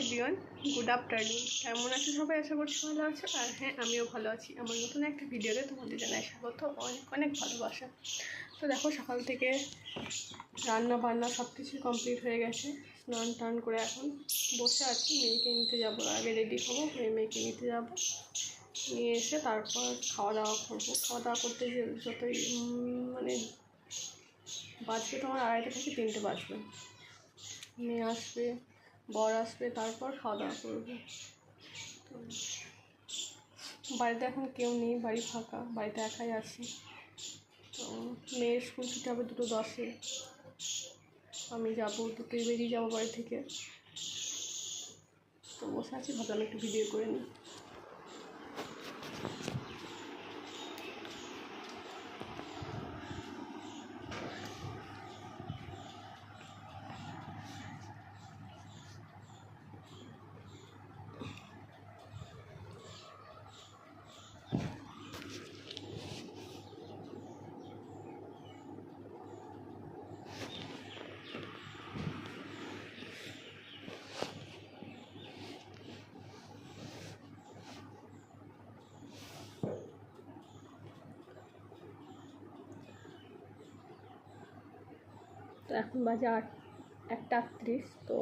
Everyone good afternoon কেমন আছে সবাই? আশা করছি ভালো আছো। আর হ্যাঁ আমিও ভালো আছি। আমার নতুন একটা ভিডিওতে তোমাদের জানাই স্বাগত। অনেক অনেক ভালোবাসা। তো দেখো, সকাল থেকে রান্না বান্না সব কিছুই কমপ্লিট হয়ে গেছে। স্নান টান করে এখন বসে আছি। মেয়েকে নিতে যাব, আগে রেডি হব মেয়ে মেয়েকে নিতে যাব। নিয়ে এসে তারপর খাওয়া দাওয়া করব। খাওয়া দাওয়া করতে যতই মানে বাজবে তোমার আড়াইটা থেকে তিনটে বাজবে। মেয়ে আসবে বর আসবে, তারপর খাওয়া দাওয়া করবে। বাড়িতে এখন কেউ নেই, বাড়ি ফাঁকা, বাড়িতে একাই আছি। তো মেয়ের স্কুল ছুটি হবে দুটো দশে। আমি যাব, দুটোই বেরিয়ে যাব বাড়ি থেকে। তো বসে আছি, ভাবলাম একটু ভিডিও করে নিই। তো এখন বাজে আট, একটা আটত্রিশ, তো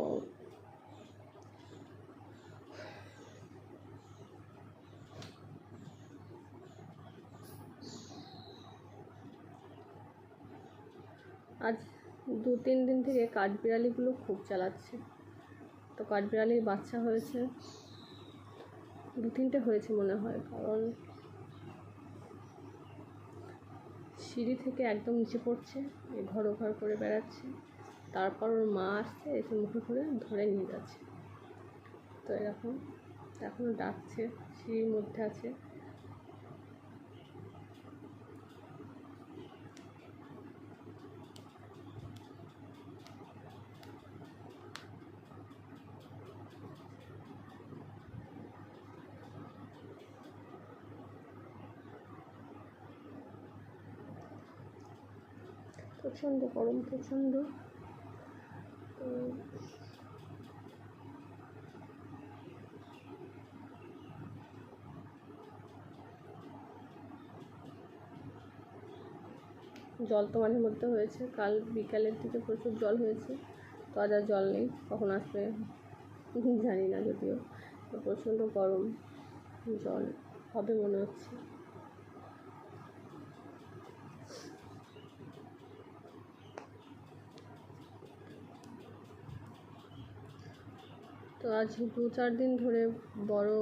আজ দু, তিন দিন থেকে কাঠবিড়ালিগুলো খুব চালাচ্ছে। তো কাঠবিড়ালির বাচ্চা হয়েছে, দু, তিনটে হয়েছে মনে হয়, কারণ সিঁড়ি থেকে একদম নিচে পড়ছে ঘর ঘর করে বেড়াচ্ছে। তারপর ওর মা আসছে, এসে মুখে করে ধরে নিয়ে যাচ্ছে। তো এরকম এখনও ডাকছে, সিঁড়ির মধ্যে আছে। প্রচণ্ড গরম, প্রচণ্ড। তো জল তো মাঝে মধ্যে হয়েছে। কাল বিকালের দিকে প্রচুর জল হয়েছে। তো আজ আর জল নেই। কখন আসবে জানি না যদিও। প্রচণ্ড গরম। জল হবে মনে হচ্ছে। তো আজ দু চার দিন ধরে বড়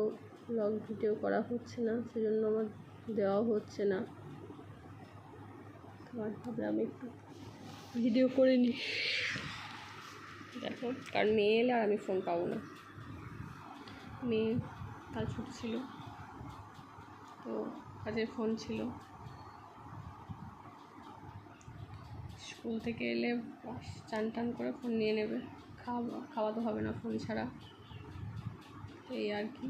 ব্লগ ভিডিও করা হচ্ছে না, সেজন্য আমার দেওয়াও হচ্ছে না। তো আর ভাবলাম একটু ভিডিও করে নিই দেখো কারণ মেয়ে এলে আর আমি ফোন পাবো না। মেয়ে কাল ছুটি ছিল, তো কাজের ফোন ছিল। স্কুল থেকে এলে চান টান করে ফোন নিয়ে নেবে। খাওয়া খাওয়াতে হবে না ফোন ছাড়া। এই আর কি।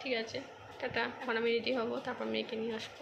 ঠিক আছে, টাটা। এখন আমি রেডি হব, তারপর মেয়েকে নিয়ে আসব।